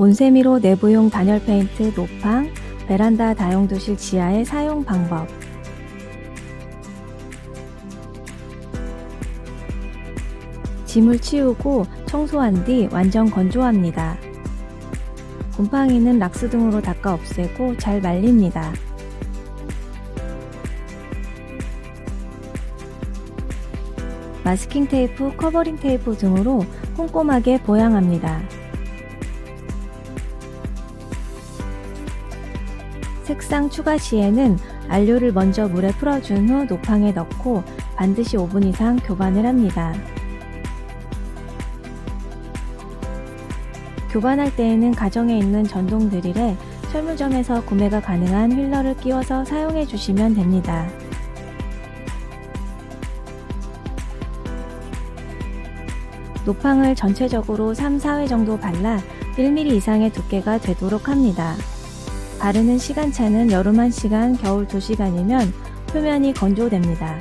온세미로 내부용 단열 페인트 노팡, 베란다 다용도실 지하의 사용 방법. 짐을 치우고 청소한 뒤 완전 건조합니다. 곰팡이는 락스 등으로 닦아 없애고 잘 말립니다. 마스킹 테이프, 커버링 테이프 등으로 꼼꼼하게 보양합니다. 색상 추가 시에는 안료를 먼저 물에 풀어준 후 노팡에 넣고 반드시 5분 이상 교반을 합니다. 교반할 때에는 가정에 있는 전동 드릴에 철물점에서 구매가 가능한 휠러를 끼워서 사용해 주시면 됩니다. 노팡을 전체적으로 3, 4회 정도 발라 1mm 이상의 두께가 되도록 합니다. 바르는 시간차는 여름 1시간, 겨울 2시간이면 표면이 건조됩니다.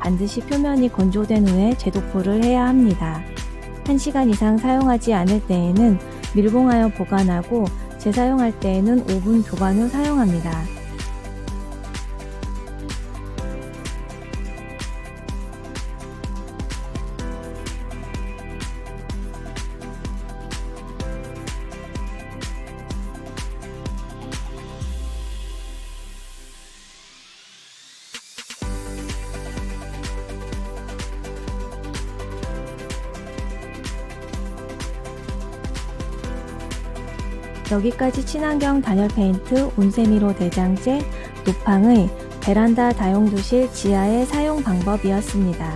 반드시 표면이 건조된 후에 재도포를 해야 합니다. 1시간 이상 사용하지 않을 때에는 밀봉하여 보관하고 재사용할 때에는 5분 교반 후 사용합니다. 여기까지 친환경 단열 페인트 온세미로 대장제 노팡의 베란다 다용도실 지하의 사용 방법이었습니다.